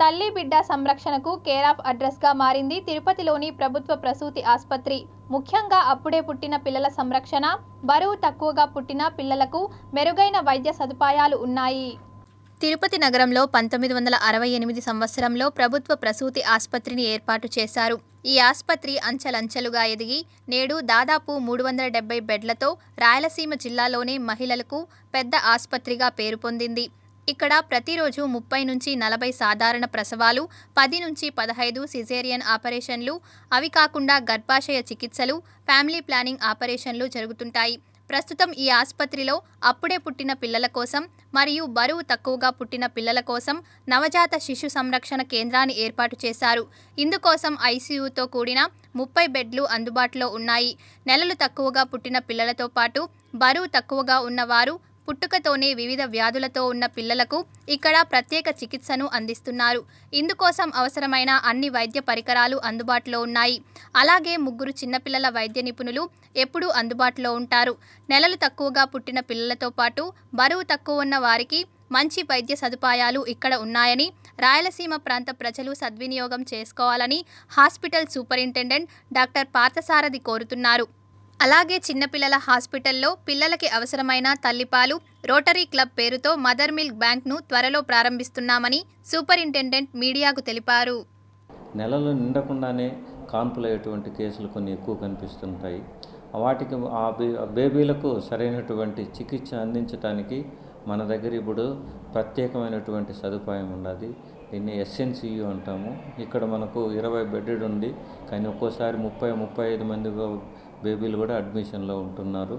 తల్లి బిడ్డ సంరక్షణకు కేర్ ఆఫ్ అడ్రస్గా మారింది తిరుపతిలోని ప్రభుత్వ ప్రసూతి ఆసుపత్రి. ముఖ్యంగా అప్పుడే పుట్టిన పిల్లల సంరక్షణ బరువు తక్కువగా పుట్టిన పిల్లలకు మెరుగైన వైద్య సదుపాయాలు ఉన్నాయి. తిరుపతి నగరంలో పంతొమ్మిది వందల అరవై ఎనిమిది సంవత్సరంలో ప్రభుత్వ ప్రసూతి ఆసుపత్రిని ఏర్పాటు చేశారు. ఈ ఆసుపత్రి అంచెలంచెలుగా ఎదిగి నేడు దాదాపు మూడు వందల డెబ్బై బెడ్లతో రాయలసీమ జిల్లాలోనే మహిళలకు పెద్ద ఆసుపత్రిగా పేరు పొందింది. ఇక్కడ ప్రతిరోజు ముప్పై నుంచి నలభై సాధారణ ప్రసవాలు పది నుంచి పదహైదు సిజేరియన్ ఆపరేషన్లు అవి కాకుండా గర్భాశయ చికిత్సలు ఫ్యామిలీ ప్లానింగ్ ఆపరేషన్లు జరుగుతుంటాయి. ప్రస్తుతం ఈ ఆసుపత్రిలో అప్పుడే పుట్టిన పిల్లల కోసం మరియు బరువు తక్కువగా పుట్టిన పిల్లల కోసం నవజాత శిశు సంరక్షణ కేంద్రాన్ని ఏర్పాటు చేశారు. ఇందుకోసం ఐసీయూతో కూడిన ముప్పై బెడ్లు అందుబాటులో ఉన్నాయి. నెలలు తక్కువగా పుట్టిన పిల్లలతో పాటు బరువు తక్కువగా ఉన్నవారు పుట్టుకతోనే వివిధ వ్యాధులతో ఉన్న పిల్లలకు ఇక్కడ ప్రత్యేక చికిత్సను అందిస్తున్నారు. ఇందుకోసం అవసరమైన అన్ని వైద్య పరికరాలు అందుబాటులో ఉన్నాయి. అలాగే ముగ్గురు చిన్నపిల్లల వైద్య నిపుణులు ఎప్పుడూ అందుబాటులో ఉంటారు. నెలలు తక్కువగా పుట్టిన పిల్లలతో పాటు బరువు తక్కువ ఉన్న వారికి మంచి వైద్య సదుపాయాలు ఇక్కడ ఉన్నాయని రాయలసీమ ప్రాంత ప్రజలు సద్వినియోగం చేసుకోవాలని హాస్పిటల్ సూపరింటెండెంట్ డాక్టర్ పార్థసారథి కోరుతున్నారు. అలాగే చిన్నపిల్లల హాస్పిటల్లో పిల్లలకి అవసరమైన తల్లిపాలు రోటరీ క్లబ్ పేరుతో మదర్ మిల్క్ బ్యాంక్ను త్వరలో ప్రారంభిస్తున్నామని సూపరింటెండెంట్ మీడియాకు తెలిపారు. నెలలు నిండకుండానే కాన్పులయ్యేటువంటి కేసులు కొన్ని ఎక్కువ కనిపిస్తుంటాయి. వాటికి ఆ బే- ఆ బేబీలకు సరైనటువంటి చికిత్స అందించడానికి మన దగ్గర ఇప్పుడు ప్రత్యేకమైనటువంటి సదుపాయం ఉన్నది. దీన్ని ఎస్ఎన్సియు అంటాము. ఇక్కడ మనకు ఇరవై బెడ్డెడ్ ఉంది కానీ ఒక్కోసారి ముప్పై ముప్పై ఐదు మంది బేబీలు కూడా అడ్మిషన్లో ఉంటున్నారు.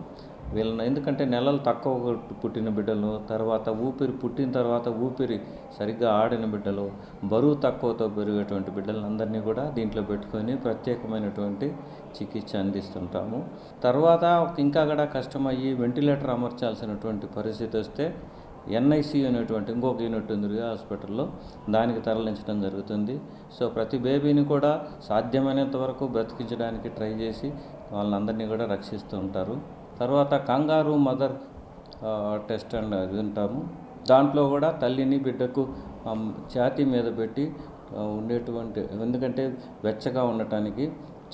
వీళ్ళని ఎందుకంటే నెలలు తక్కువ పుట్టిన బిడ్డలు తర్వాత ఊపిరి పుట్టిన తర్వాత ఊపిరి సరిగ్గా ఆడిన బిడ్డలు బరువు తక్కువతో పెరిగేటువంటి బిడ్డలందరినీ కూడా దీంట్లో పెట్టుకొని ప్రత్యేకమైనటువంటి చికిత్స అందిస్తుంటాము. తర్వాత ఇంకా కూడా కష్టమయ్యి వెంటిలేటర్ అమర్చాల్సినటువంటి పరిస్థితి వస్తే ఎన్ఐసి అనేటువంటి ఇంకొక యూనిట్ ఉంది హాస్పిటల్లో దానికి తరలించడం జరుగుతుంది. సో ప్రతి బేబీని కూడా సాధ్యమైనంత వరకు బ్రతికించడానికి ట్రై చేసి వాళ్ళందరినీ కూడా రక్షిస్తూ ఉంటారు. తర్వాత కంగారు మదర్ టెస్ట్ అండ్ అది ఉంటాము. దాంట్లో కూడా తల్లిని బిడ్డకు ఛాతీ మీద పెట్టి ఉండేటువంటి ఎందుకంటే వెచ్చగా ఉండటానికి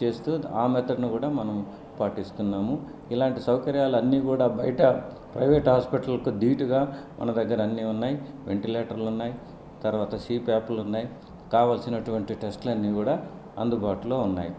చేస్తూ ఆ మెథడ్ను కూడా మనం పాటిస్తున్నాము. ఇలాంటి సౌకర్యాలు అన్నీ కూడా బయట ప్రైవేట్ హాస్పిటల్కు ధీటుగా మన దగ్గర అన్నీ ఉన్నాయి. వెంటిలేటర్లు ఉన్నాయి. తర్వాత సీప్యాప్లు ఉన్నాయి. కావలసినటువంటి టెస్టులు అన్నీ కూడా అందుబాటులో ఉన్నాయి.